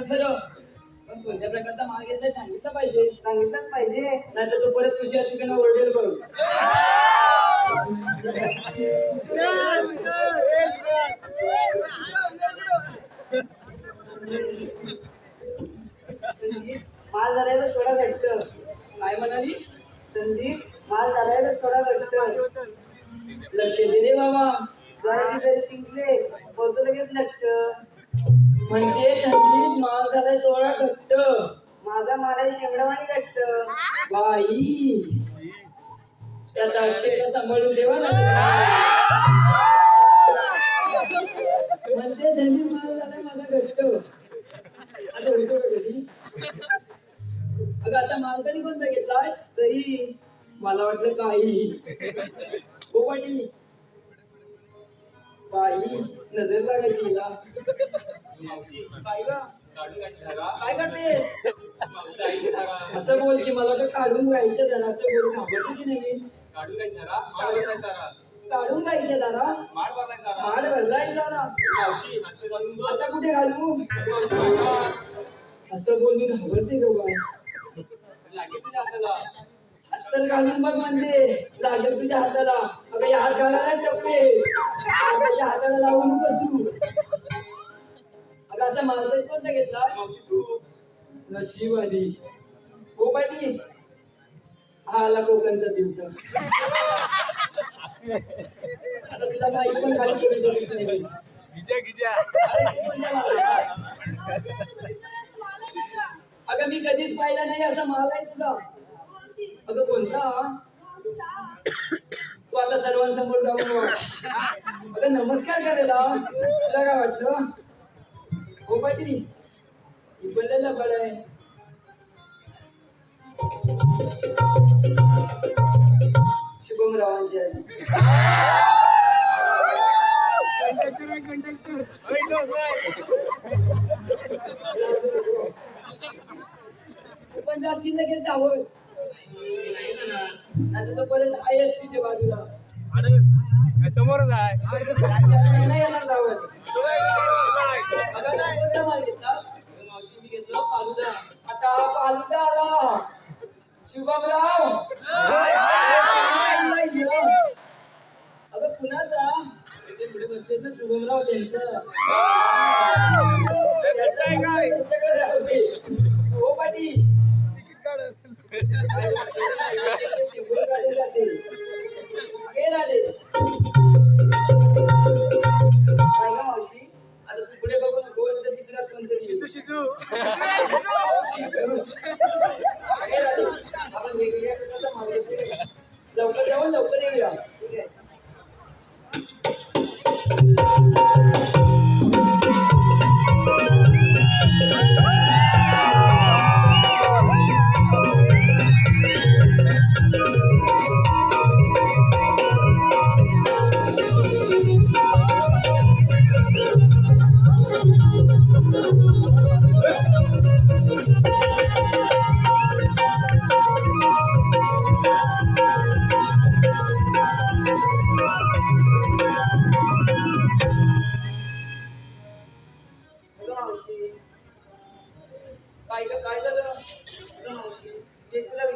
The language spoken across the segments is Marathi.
खरं पण कोणत्या प्रकारचा माल घेतलाय सांगितलं पाहिजे. सांगितलंच पाहिजे. नाही तर तो परत तुझ्या तिकडनं ओरडेल बघ माल धरायला थोडा घट्ट. काय म्हणाली? संदीप माल धरायला थोडा घट्ट. लक्ष दे रे बाबा. जराची तरी शिंकले. बोलतो लगेच लट्ट म्हणजे थंडीत माल झालाय थोडा घट्ट. माझा माल आहे शेंगडवानी घट्ट. बाई. त्याचा अक्षयला सांभाळून ठेवा ना. म्हणते थंडीत माझा घट्ट. आता होतो का कधी अगं आता माल कधी कोणता दही मला वाटलं काही. हो पाटील बाई नजर लागायची काय करते असं बोल की मला वाटलं काढून गायचं जरा असं बोल. घाबरते की नाही काढून गायचं जरा माड भरलाय जरा? आता कुठे घालू? असं बोल मी घाबरते ग बाय तर घालून बघ म्हणते. लागेल तुझ्या हाताला. अगं या हात घालायला टप्पे. अगं या हाताला लावू नको तू अगं आता माझा कोणता घेतला नशिबादी हो पाटील हा आला कोकणचा दिवस. आता तुला पण खाली करू शकत नाही? अगं मी कधीच पाहिला नाही असा माल आहे तुला अगं कोणता? तू आता सर्वांसमोर जाऊन. अगं नमस्कार करायला. तुला काय वाटलं? हो पाटील लय लबाड आहे. शुभम रावांची आहे पण जास्तीत लगेच जावं आता तो परत आहेच तिथे बाजूला. समोरच आहे. नाही येणार जावं आता फालुदा आला शुभमराव अगं कुणाचा इथे पुढे बसलेत ना शुभमराव त्यांचं त्यांच्याकडे राहू दे. हो पाटील जाते काढून जाते do.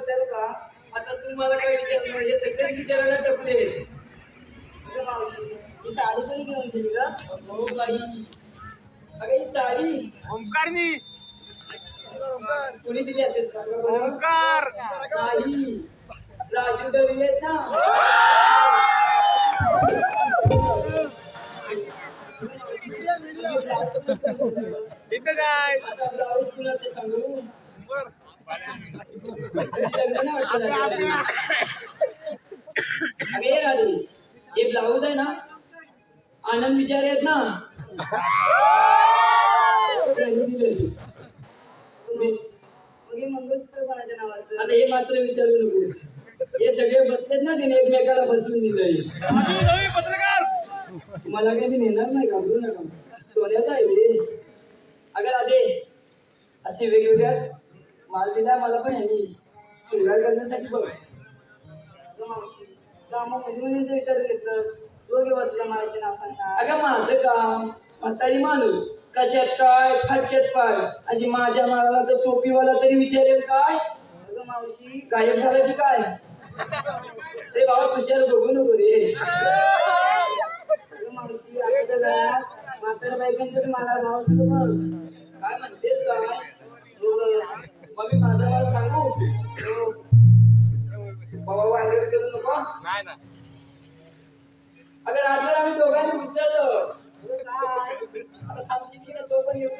विचारू का? आता तू मला काय विचारलं हे सगळे विचारायला टपले. अगं मावशी ही साडी घेऊन हो बाई. अगं ही साडी. ओंकारनी. कोणी दिली असेल? बरं? ओंकार. नाही राजू आहेत ना? इथं काय? ब्लाऊज कुणाचं सांगू? लग्न हे हे ब्लाऊज आहे ना आनंद विचार आहेत ना. हे मंगळसूत्र कोणाच्या नावाचं आता हे मात्र विचारू नको हे सगळे बसलेत ना तिने एकमेकाला फसवून दिलंय. पत्रकार मला काही नेणार नाही घाबरू नका. सोन्याचा आहे अगर अगं असे वेगवेगळ्या माल दिला मला पण यांनी शृंगार करण्यासाठी बघ. मावशी विचार घेतलं दोघे मला नाव अगं माझं काम म्हातारी माणूस कशात काय फटक्यात पाय. आणि माझ्या माळाला तर टोपीवाला तरी विचारेल काय? अगं मावशी. गायब झालं की काय? रे बाबा तुषार बघू नको रे. अगं मावशी आपल्या घरात म्हातारा बायकांचं मला नाव काय म्हणतेस काय. मग मी माझं मला सांगू. बाबा वायरल करू नको नाही ना अगर रात्रभर आम्ही दोघांनी विचारलं अगं काय? आता थांबशील की ना तो पण येऊ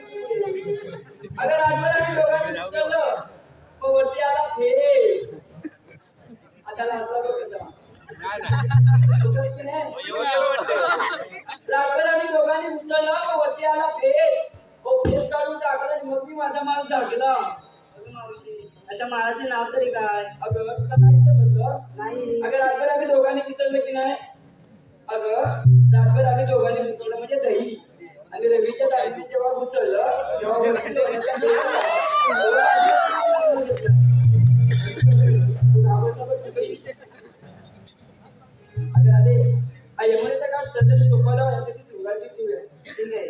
अगर रात्रभर आम्ही दोघांनी विचारलं मग वरती आला फेस. आता बघ कसा. रात्रभर आम्ही दोघांनी मग वरती आला फेस. हो फेस काढून टाकला मग मी माझा माल झाकला. मावशी. अशा माळाचे नाव तरी काय? अगं तुला नाही समजलं नाही. अगं रातभर आम्ही दोघांनी विसरलं की नाही? अगं रातभर आम्ही दोघांनी विसरलं म्हणजे दही. आणि रवीच्या दाईने जेव्हा घुसळलं तेव्हा वरती सोन्याचा देव आला. तू घाबरला बघ सगळी. अगं राधे, हा यमुनेचा काळ सध्या सोपाला यासाठी सुरुवात केली ठीक आहे.